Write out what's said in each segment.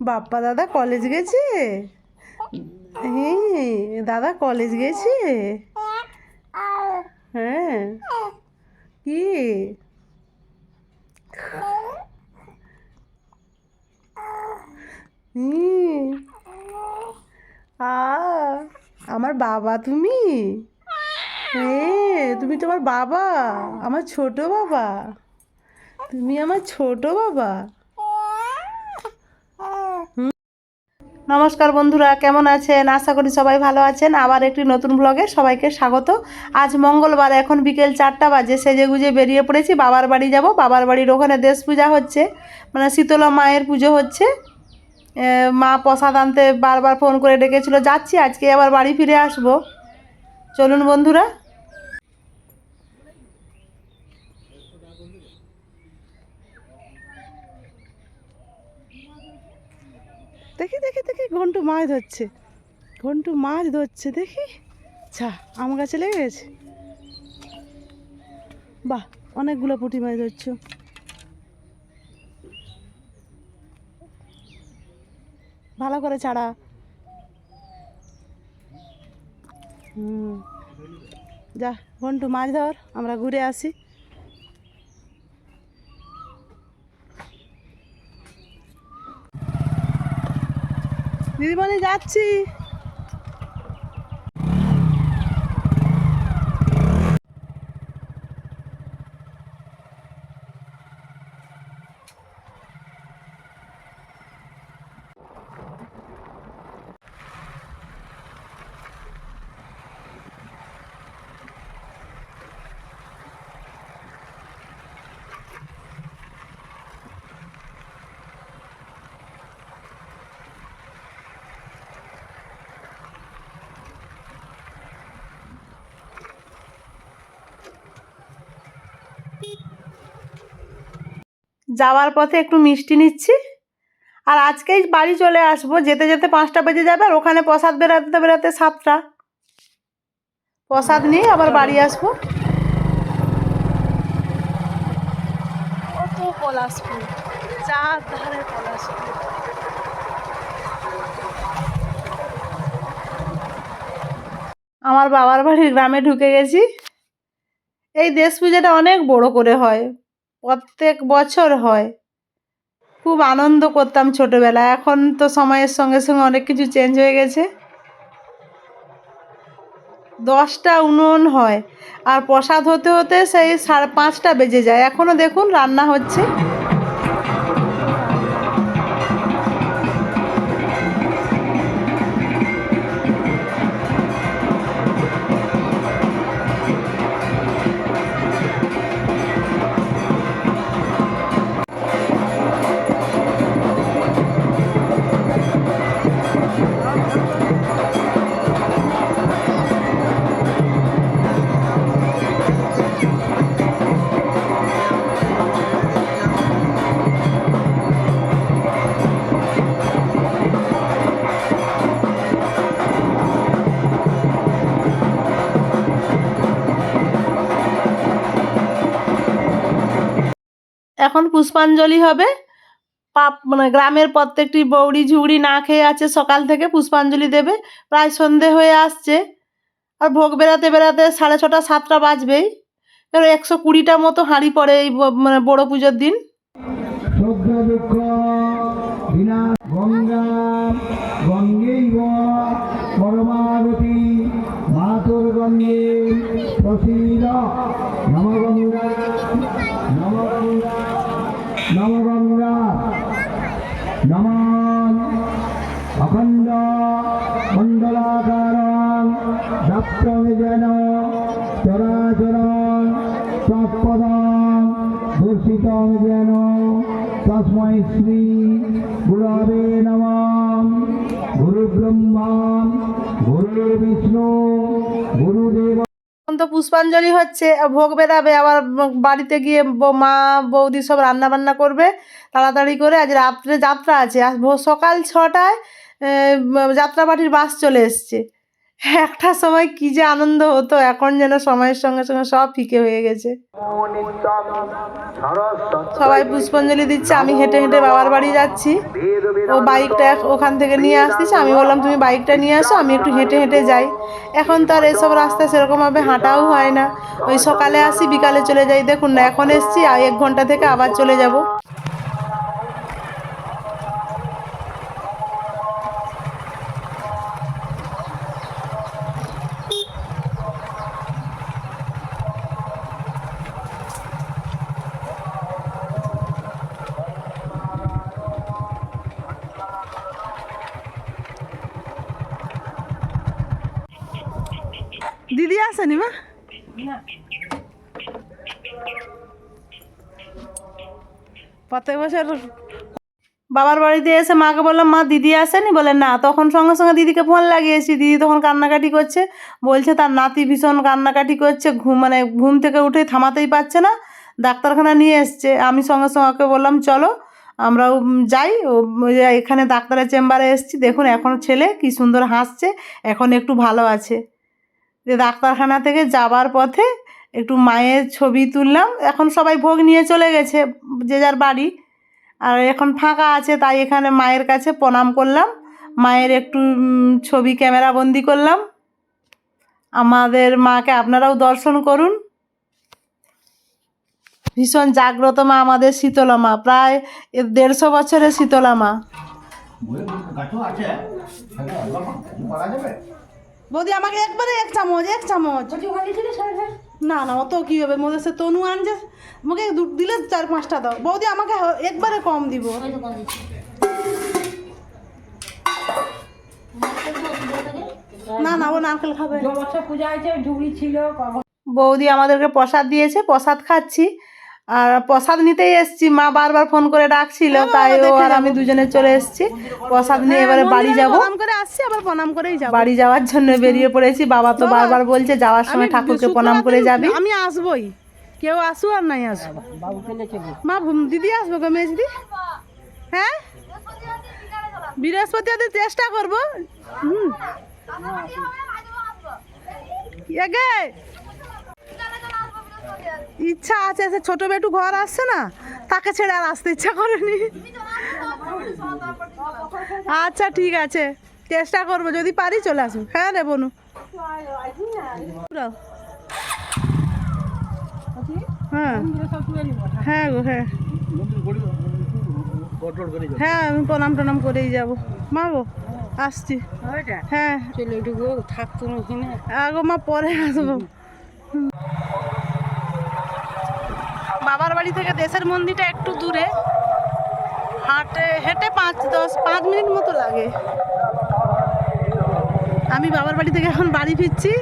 বাপ্পা দাদা কলেজ গেছে? হ্যাঁ দাদা কলেজ গেছে? হ্যাঁ। কি? হুম। আ, আমার বাবা তুমি? হ্যাঁ তুমি তোমার বাবা, আমার ছোট বাবা। তুমি আমার ছোট বাবা। নমস্কার বন্ধুরা, কেমন আছেন? আশা করি সবাই ভালো আছেন। আবার একটি নতুন ব্লগে সবাইকে স্বাগত। আজ মঙ্গলবার, এখন বিকেল চারটা বাজে, সেজে গুজে বেরিয়ে পড়েছি, বাবার বাড়ি যাব। বাবার বাড়ির ওখানে দেশ পূজা হচ্ছে মানে শীতলা মায়ের পুজো হচ্ছে। মা প্রসাদ আনতে বারবার ফোন করে ডেকেছিল, যাচ্ছি, আজকে আবার বাড়ি ফিরে আসব। চলুন বন্ধুরা। দেখি দেখি ঘন্টু মাছ ধরছে। ঘন্টু মাছ ধরছে, দেখি। ছা, আম গাছে লেগে গেছে। বাহ, অনেকগুলো পুঁটি মাছ ধরছো। ভালো করে ছাড়া। হুম। যা, ঘন্টু মাছ ধর, আমরা ঘুরে আসি। দিদিমণি যাচ্ছি। যাওয়ার পথে একটু মিষ্টি নিচ্ছি। আর আজকেই বাড়ি চলে আসব যেতে যেতে পাঁচটা বেজে যাবে আর ওখানে প্রসাদ বেরাতে বেরাতে সাতটা। প্রসাদ নিয়ে আবার বাড়ি আসব। কত পলাশ ফুল চার ধারে পলাশ আমার বাবার বাড়ির গ্রামে ঢুকে গেছি। এই দেশ পূজাটা অনেক বড় করে হয়। প্রত্যেক বছর হয়। খুব আনন্দ করতাম ছোটোবেলায়। এখন তো সময়ের সঙ্গে সঙ্গে অনেক কিছু চেঞ্জ হয়ে গেছে। দশটা উনুন হয়। আর প্রসাদ হতে হতে সেই সাড়ে পাঁচটা বেজে যায়। এখনও দেখুন রান্না হচ্ছে। এখন পুষ্পাঞ্জলি হবে। পাপ মানে গ্রামের প্রত্যেকটি বৌড়ি ঝুড়ি না খেয়ে আছে, সকাল থেকে পুষ্পাঞ্জলি দেবে। প্রায় সন্ধে হয়ে আসছে আর ভোগ বেরাতে বেরাতে সাড়ে ছটা, সাতটা বাজবেই। এবার একশো কুড়িটা মতো হাঁড়ি পড়ে এই মানে বড়ো পুজোর দিন। নমগঙ্গা নমান অখণ্ড মণ্ডলাকার সপ্তম যেন চরাচর তৎপদম দূষিতম যেন তস্মৈ শ্রী গুরবে নম। গুরু ব্রহ্মা গুরু বিষ্ণু গুরুদেব পুষ্পাঞ্জলি হচ্ছে, ভোগ বেরাবে আবার বাড়িতে গিয়ে মা, বৌদি সব রান্না বান্না করবে, তাড়াতাড়ি করে আজ রাত্রে যাত্রা আছে। আর সকাল ছটায় যাত্রাবাটির বাস চলে এসছে। একটা সময় কি যে আনন্দ হতো, এখন যেন সময়ের সঙ্গে সঙ্গে সব ফিকে হয়ে গেছে। সবাই পুষ্পাঞ্জলি দিচ্ছে, আমি হেঁটে হেঁটে বাবার বাড়ি যাচ্ছি। ও বাইকটা ওখান থেকে নিয়ে আসতেছে, আমি বললাম, তুমি বাইকটা নিয়ে আসো, আমি একটু হেঁটে হেঁটে যাই। এখন তো আর এসব রাস্তায় সেরকমভাবে হাঁটাও হয় না। ওই সকালে আসি, বিকালে চলে যাই। দেখুন না এখন এসছি এক ঘণ্টা থেকে আবার চলে যাব। দিদি আসেনি মা? প্রত্যেক বছর বাবার বাড়িতে এসে মাকে বললাম, মা, দিদি আসেনি? বলে, না। তখন সঙ্গে সঙ্গে দিদিকে ফোন লাগিয়েছি। দিদি তখন কান্নাকাটি করছে। বলছে, তার নাতি ভীষণ কান্নাকাটি করছে। ঘুম মানে ঘুম থেকে উঠে থামাতেই পারছে না। ডাক্তারখানা নিয়ে এসছে। আমি সঙ্গে সঙ্গে ওকে বললাম, চলো, আমরাও যাই। এখানে ডাক্তারের চেম্বারে এসছি। দেখুন, এখন ছেলে কি সুন্দর হাসছে, এখন একটু ভালো আছে। যে ডাক্তারখানা থেকে যাবার পথে একটু মায়ের ছবি তুললাম। এখন সবাই ভোগ নিয়ে চলে গেছে, যে যার বাড়ি। আর এখন ফাঁকা আছে, তাই এখানে মায়ের কাছে প্রণাম করলাম। মায়ের একটু ছবি ক্যামেরা বন্দি করলাম। আমাদের মাকে আপনারাও দর্শন করুন। ভীষণ জাগ্রত মা আমাদের শীতলা মা, প্রায় দেড়শো বছরের শীতলা মা। বৌদি আমাকে একবারে এক চামচ এক চামচ। না না অত কি হবে? মধ্যে সে তনু আনছে। আমাকে দিলে চার পাঁচটা দাও। বৌদি আমাকে একবারে কম দিব। না না ও নারকেল খাবে। পূজা হয়েছে ঢুকরি ছিল বৌদি আমাদেরকে প্রসাদ দিয়েছে প্রসাদ খাচ্ছি। আর প্রসাদ নিতেই এসছি মা বারবার ফোন করে ডাকছিল তাই ও আর আমি দুজনে চলে এসেছি প্রসাদ নিয়ে এবারে বাড়ি যাব প্রণাম করে আসছি আবার প্রণাম করেই যাব বাড়ি যাওয়ার জন্য বেরিয়ে পড়েছি বাবা তো বারবার বলছে যাওয়ার সময় ঠাকুরকে প্রণাম করে যাবি আমি আসবই কেউ আসু আর নাই আসু মা ভুম- দিদি আসব গো মেয়ে দিদি হ্যাঁ বৃহস্পতিবার চেষ্টা করব হুম এগে ইচ্ছা আছে সে ছোট বেটু ঘর আসছে না তাকে ছেড়ে আর আসতে ইচ্ছা করেনি। আচ্ছা ঠিক আছে। চেষ্টা করব যদি পারি চলে আসব হ্যাঁ রে বনু। হ্যাঁ। হ্যাঁ গো হ্যাঁ। হ্যাঁ আমি প্রণাম টনাম করেই যাব। মা গো আসছি। হ্যাঁ। চলো এটুকু থাকতো আগো মা পরে আসব বাবার বাড়ি থেকে দেশের মন্দিরটা একটু দূরে। হাঁটে, হেঁটে পাঁচ, দশ, পাঁচ মিনিট মতো লাগে। আমি বাবার বাড়ি থেকে এখন বাড়ি ফিরছি।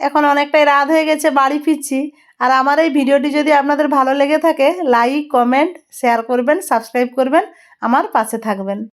এখন অনেকটাই রাত হয়ে গেছে, বাড়ি ফিরছি। আর আমার এই ভিডিওটি যদি আপনাদের ভালো লেগে থাকে লাইক কমেন্ট শেয়ার করবেন সাবস্ক্রাইব করবেন, আমার পাশে থাকবেন।